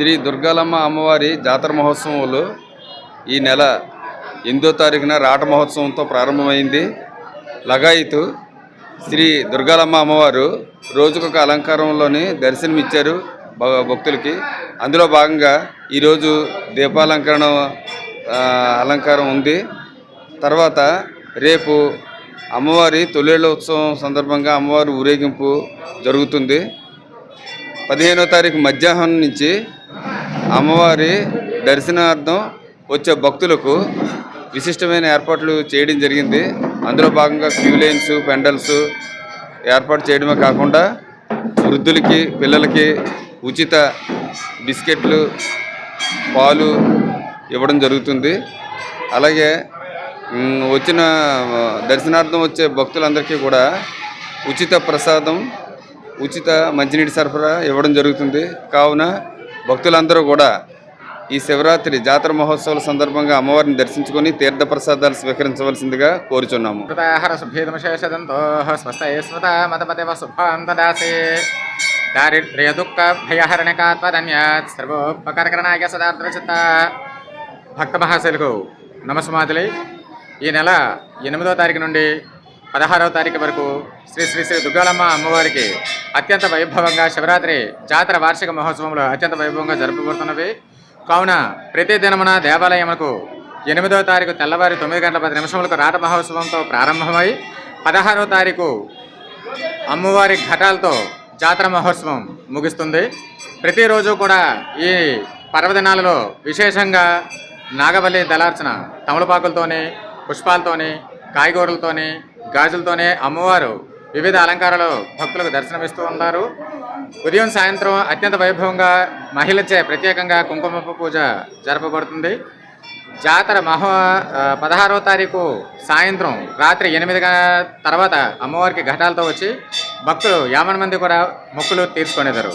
శ్రీ దుర్గాలమ్మ అమ్మవారి జాతర మహోత్సవాలు ఈ నెల ఎనిమిదో తారీఖున రాట మహోత్సవంతో ప్రారంభమైంది. లగాయితు శ్రీ దుర్గాలమ్మ అమ్మవారు రోజుకొక అలంకారంలోని దర్శనమిచ్చారు భ- భక్తులకి. అందులో భాగంగా ఈరోజు దీపాలంకరణ అలంకారం ఉంది. తర్వాత రేపు అమ్మవారి తొలేళ్ళ ఉత్సవం సందర్భంగా అమ్మవారి ఊరేగింపు జరుగుతుంది. పదిహేనో తారీఖు మధ్యాహ్నం నుంచి అమ్మవారి దర్శనార్థం వచ్చే భక్తులకు విశిష్టమైన ఏర్పాట్లు చేయడం జరిగింది. అందులో భాగంగా క్యూ లైన్స్ పెండల్స్ ఏర్పాటు చేయడమే కాకుండా వృద్ధులకి పిల్లలకి ఉచిత బిస్కెట్లు పాలు ఇవ్వడం జరుగుతుంది. అలాగే వచ్చిన దర్శనార్థం వచ్చే భక్తులందరికీ కూడా ఉచిత ప్రసాదం ఉచిత మంచినీటి సరఫరా ఇవ్వడం జరుగుతుంది. కావున భక్తులందరూ కూడా ఈ శివరాత్రి జాతర మహోత్సవాల సందర్భంగా అమ్మవారిని దర్శించుకొని తీర్థ ప్రసాదాలు స్వీకరించవలసిందిగా కోరుచున్నాము. దారిద్ర్య దుఃఖ భయహరణకాత్వదన్యాత్ సర్వోపకరకరణాయ సదార్థచిత్త భక్త మహాశైలకు నమస్మాతులై ఈ నెల ఎనిమిదో తారీఖు నుండి పదహారవ తారీఖు వరకు శ్రీ శ్రీ శ్రీ దుర్గాలమ్మ అమ్మవారికి అత్యంత వైభవంగా శివరాత్రి జాతర వార్షిక మహోత్సవంలో అత్యంత వైభవంగా జరుపబడుతున్నవి కావున ప్రతి దినమున దేవాలయములకు ఎనిమిదో తారీఖు తెల్లవారి తొమ్మిది గంటల పది నిమిషములకు రాట మహోత్సవంతో ప్రారంభమై పదహారవ తారీఖు అమ్మవారి ఘటాలతో జాతర మహోత్సవం ముగుస్తుంది. ప్రతిరోజు కూడా ఈ పర్వదినాలలో విశేషంగా నాగబలి దళార్చన తమలపాకులతోని పుష్పాలతోని కాయగూరలతోని గాజులతోనే అమ్మవారు వివిధ అలంకారాలు భక్తులకు దర్శనమిస్తూ ఉన్నారు. ఉదయం సాయంత్రం అత్యంత వైభవంగా మహిళచే ప్రత్యేకంగా కుంకుమ పూజ జరపబడుతుంది. జాతర మహో పదహారవ తారీఖు సాయంత్రం రాత్రి ఎనిమిది తర్వాత అమ్మవారికి ఘటాలతో వచ్చి భక్తులు యాభై మంది కూడా మొక్కులు తీర్చుకునేదారు.